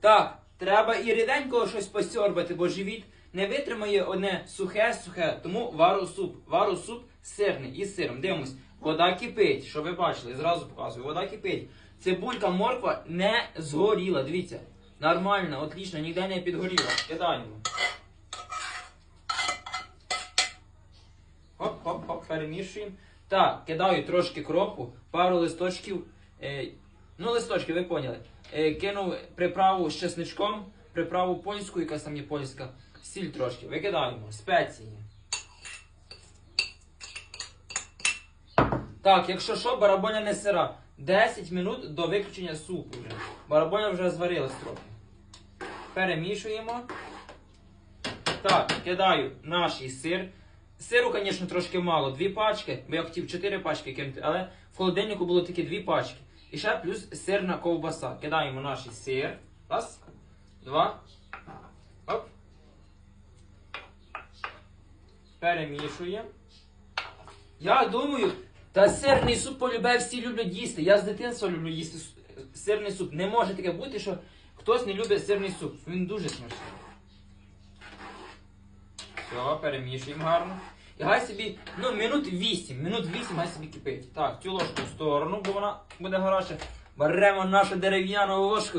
Так, треба і ріденького щось посьорбати, бо живіт не витримає одне сухе-сухе, тому вару суп. Вару суп сирний із сиром. Дивимось, вода кипить, що ви бачили, зразу показую, вода кипить. Цибулька, морква не згоріла, дивіться. Нормально, отлично, ніде не підгоріла. Кидаємо. Хоп-хоп-хоп, перемішуємо. Так, кидаю трошки кропу, пару листочків. Е, ну, листочки, ви поняли. Е, кинув приправу з чесничком, приправу польську, якась там є польська, сіль трошки. Викидаємо, спеції. Так, якщо що, бараболя не сира. 10 минут до виключення супу вже. Бараболя вже зварилась трохи. Перемішуємо. Так, кидаю наш сир. Сиру, звісно, трошки мало. Дві пачки, бо я хотів чотири пачки кинути, але в холодильнику було тільки дві пачки. І ще плюс сирна ковбаса. Кидаємо наш сир. Раз, два. Оп. Перемішуємо. Я думаю, та сирний суп полюбе всі люблять їсти. Я з дитинства люблю їсти сирний суп. Не може таке бути, що хтось не любить сирний суп. Він дуже смачний. Все, перемішуємо гарно. І гай собі, ну, минут 8, минут 8 гай собі кипить. Так, цю ложку в сторону, бо вона буде гаряча. Беремо нашу дерев'яну ложку,